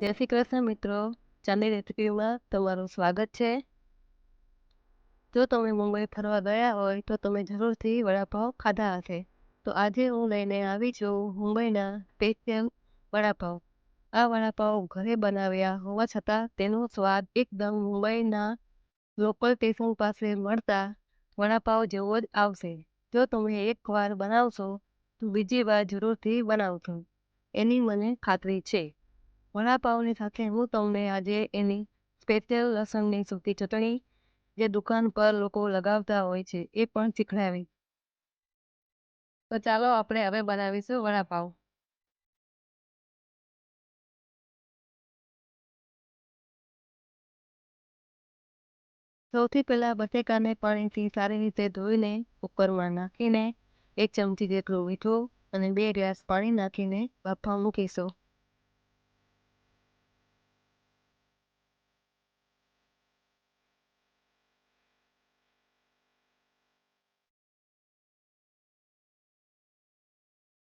જય શ્રી કૃષ્ણ મિત્રો. ચાંદી રેસીપીમાં તમારું સ્વાગત છે. જો તમે મુંબઈ ફરવા ગયા હોય તો તમે જરૂરથી વડાપાઉં ખાધા હશે. તો આજે હું લઈને આવી છું મુંબઈના સ્પેશિયલ વડાપાઉં આ વડાપાઉં ઘરે બનાવ્યા હોવા છતાં તેનો સ્વાદ એકદમ મુંબઈના લોકલ સ્ટેશન પાસે મળતા વડાપાઉં જેવો જ આવશે. જો તમે એકવાર બનાવશો તો બીજી વાર જરૂરથી બનાવશો એની મને ખાતરી છે. વડાપાઉંની સાથે હું તમને આજે એની સ્પેશિયલ લસણની સૂકી ચટણી જે દુકાન પર લોકો લગાવતા હોય છે એ પણ શીખડાવી તો ચાલો આપણે હવે બનાવીશું વડાપાઉં. સૌથી પહેલાં બટેકાને પાણીથી સારી રીતે ધોઈને કુકરમાં નાખીને એક ચમચી જેટલું મીઠું અને બે ગ્લાસ પાણી નાખીને બાફવા મૂકીશું.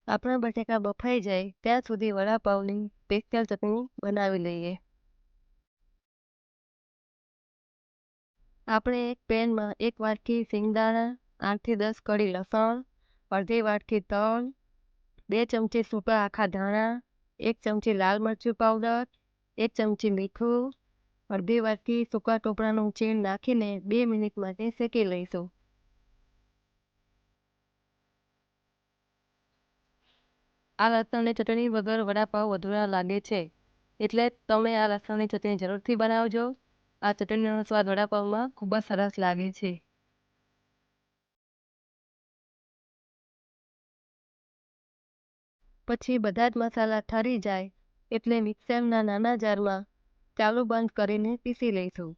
આપણા બટેકા બફાઈ જાય, ત્યાં સુધી વડાપાઉંની સ્પેશિયલ ચટણી બનાવી લઈએ. આપણે એક પેનમાં એક વાટકી સિંગદાણા આઠથી દસ કળી લસણ, અડધી વાટકી તલ, બે ચમચી સૂકા આખા ધાણા, એક ચમચી લાલ મરચું પાવડર એક ચમચી મીઠું, અડધી વાટકી સૂકા ટોપરાનું ચીણ નાખીને બે મિનિટ માટે શેકી લઈશું. આ લસણની ચટણી વગર વડાપાઉં અધૂરા લાગે છે. એટલે તમે આ લસણની ચટણી જરૂરથી બનાવજો. આ ચટણીનો સ્વાદ વડાપાઉંમાં ખૂબ જ સરસ લાગે છે. પછી બધા જ મસાલા ઠરી જાય એટલે મિક્સરના નાના જારમાં ચાલુ બંધ કરીને પીસી લઈશું.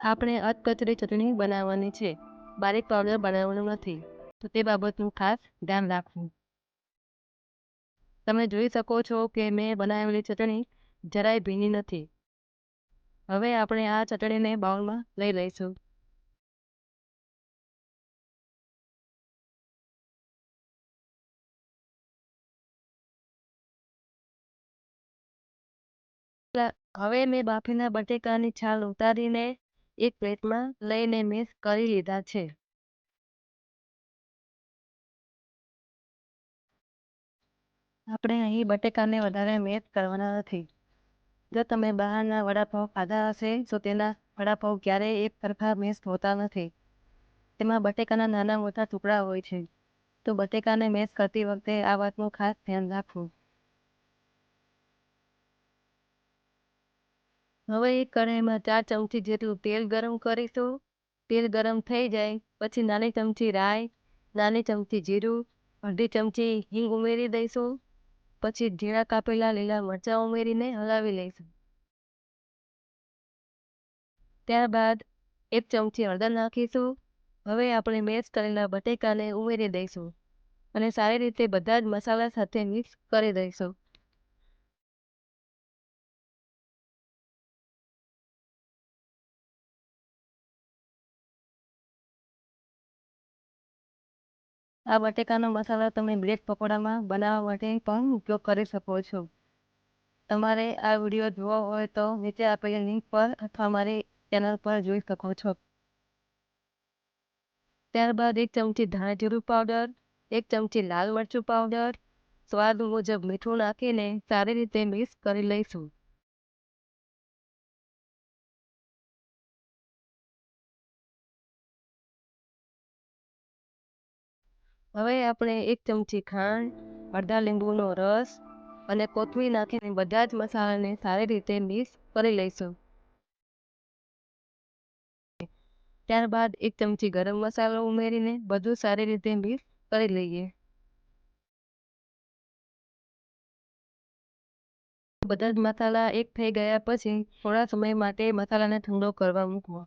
આપણે અધકચરી ચટણી બનાવવાની છે. બારીક પાવડર બનાવવાનું નથી. તો તે બાબતનું ખાસ ધ્યાન રાખવું. તમે જોઈ શકો છો કે મેં બનાવેલી ચટણી જરાય ભીની નથી. હવે આપણે આ ચટણીને બાઉલમાં લઈ લઈશું. હવે મેં બાફીના બટેકાની છાલ ઉતારીને એક પ્લેટમાં લઈને મિક્સ કરી લીધા છે. આપણે અહીં બટેકાને વધારે મેશ કરવાના નથી. જો તમે બહારના વડાપાઉં ખાધા હશે, તો તેના વડાપાઉં ક્યારેય એક સરખા મેશ હોતા નથી. તેમાં બટેકાના નાના મોટા ટુકડા હોય છે. તો બટેકાને મેસ કરતી વખતે આ વાતનું ખાસ ધ્યાન રાખવું. હવે એક કઢાઈમાં ચાર ચમચી જેટલું તેલ ગરમ કરીશું. તેલ ગરમ થઈ જાય, પછી નાની ચમચી રાઈ, નાની ચમચી જીરું, અડધી ચમચી હિંગ ઉમેરી દઈશું. પછી ઝીણા કાપેલા લીલા મરચાં ઉમેરીને હલાવી લઈશું. ત્યારબાદ એક ચમચી હળદર નાખીશું. હવે આપણે મેશ કરેલા બટેકાને ઉમેરી દઈશું અને સારી રીતે બધા જ મસાલા સાથે મિક્સ કરી દઈશું. આ બટેકાનો મસાલા તમે બ્રેડ પકોડામાં બનાવવા માટે પણ ઉપયોગ કરી શકો છો. તમારે આ વીડિયો જોવો હોય તો નીચે આપેલી લિંક પર અથવા મારી ચેનલ પર જોઈ શકો છો. ત્યારબાદ એક ચમચી ધાણા જીરું પાવડર એક ચમચી લાલ મરચું પાવડર સ્વાદ મુજબ મીઠું નાખીને સારી રીતે મિક્સ કરી લઈશું. હવે આપણે એક ચમચી ખાંડ, અડધા લીંબુનો રસ અને કોથમીર નાખીને બધા જ મસાલાને સારી રીતે મિક્સ કરી લઈશું. ત્યારબાદ એક ચમચી ગરમ મસાલો ઉમેરીને બધું સારી રીતે મિક્સ કરી લઈએ. બધા જ મસાલા એક થઈ ગયા પછી થોડા સમય માટે મસાલાને ઠંડો કરવા મૂકવો.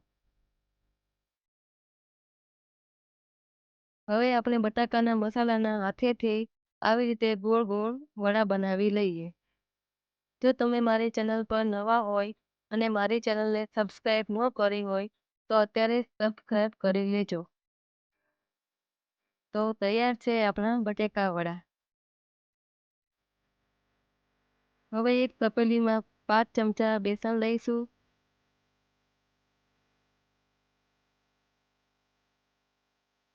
હવે આપણે બટાકાના મસાલાના હાથેથી આવી રીતે ગોળ ગોળ વડા બનાવી લઈએ. જો તમે મારી ચેનલ પર નવા હોય અને મારી ચેનલને સબસ્ક્રાઈબ ન કરી હોય, તો અત્યારે સબસ્ક્રાઈબ કરી લેજો. તો તૈયાર છે આપણા બટેકા વડા. હવે એક તપેલીમાં પાંચ ચમચા બેસન લઈશું.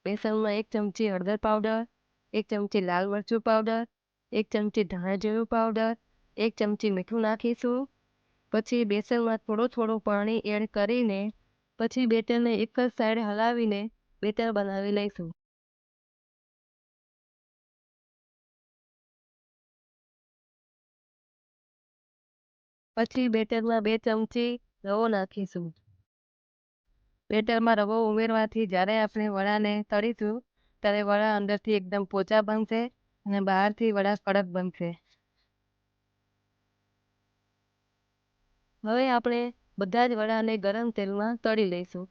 બેસનમાં એક ચમચી હળદર પાવડર એક ચમચી લાલ મરચું પાવડર એક ચમચી ધાણા જીરું પાવડર એક ચમચી મીઠું નાખીશું. પછી બેસનમાં થોડું થોડું પાણી એડ કરીને પછી બેટરને એક જ સાઈડ હલાવીને બેટર બનાવી લઈશું. પછી બેટરમાં બે ચમચી રવો નાખીશું. બેટરમાં રવો ઉમેરવાથી જ્યારે આપણે વડાને તળીશું, ત્યારે વડા અંદરથી એકદમ પોચા બનશે અને બહારથી વડા કડક બનશે. હવે આપણે બધા જ વડાને ગરમ તેલમાં તળી લઈશું.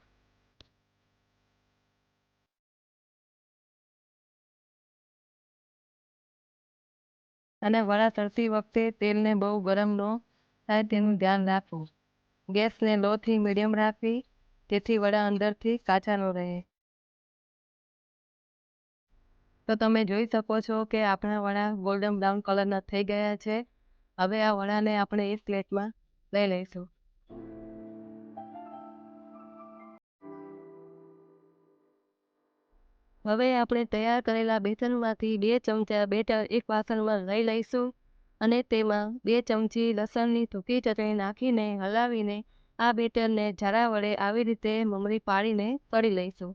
અને વડા તળતી વખતે તેલને બહુ ગરમ ન થાય તેનું ધ્યાન રાખવું. ગેસને લોથી મીડિયમ રાખવી. જેથી વડા અંદરથી કાચા ન રહે. તો તમે જોઈ શકો છો કે આપણા વડા ગોલ્ડન બ્રાઉન કલરના થઈ ગયા છે. હવે આ વડાને આપણે એક પ્લેટમાં લઈ લઈશું. હવે આપણે તૈયાર કરેલા બેસનમાંથી બે ચમચા બેટર એક વાસણમાં લઈ લઈશું. અને તેમાં બે ચમચી લસણની સૂકી ચટણી નાખીને હલાવીને આ બેટરને ઝારા વડે આવી રીતે મમરી પાડીને તળી લઈશું.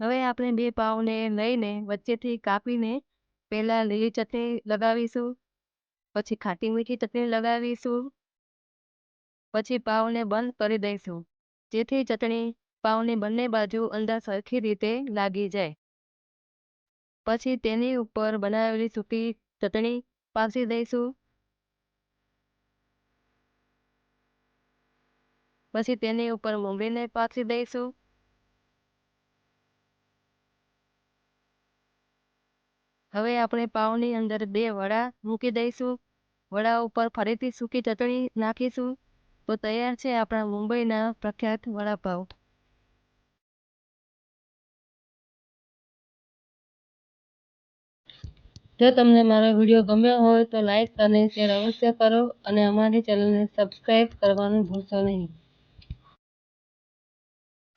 હવે આપણે બે પાવને લઈને વચ્ચેથી કાપીને પહેલાં લીલી ચટણી લગાવીશું, પછી ખાટી મીઠી ચટણી લગાવીશું, પછી પાવને બંધ કરી દઈશું. જેથી ચટણી પાવની બંને બાજુ અંદર સરખી રીતે લાગી જાય. પછી તેની ઉપર બનાવેલી સૂકી ચટણી પાસી દઈશું. પછી તેની ઉપર મમરીને પાથરી દઈશું. હવે આપણે પાઉની અંદર બે વડા મૂકી દઈશું. વડા ઉપર ફરીથી સૂકી ચટણી નાખીશું. તો તૈયાર છે આપણા મુંબઈના પ્રખ્યાત વડાપાવ. જો તમને મારો વીડિયો ગમ્યો હોય તો લાઈક અને શેર અવશ્ય કરો અને અમારી ચેનલને સબસ્ક્રાઈબ કરવાનું ભૂલશો નહીં.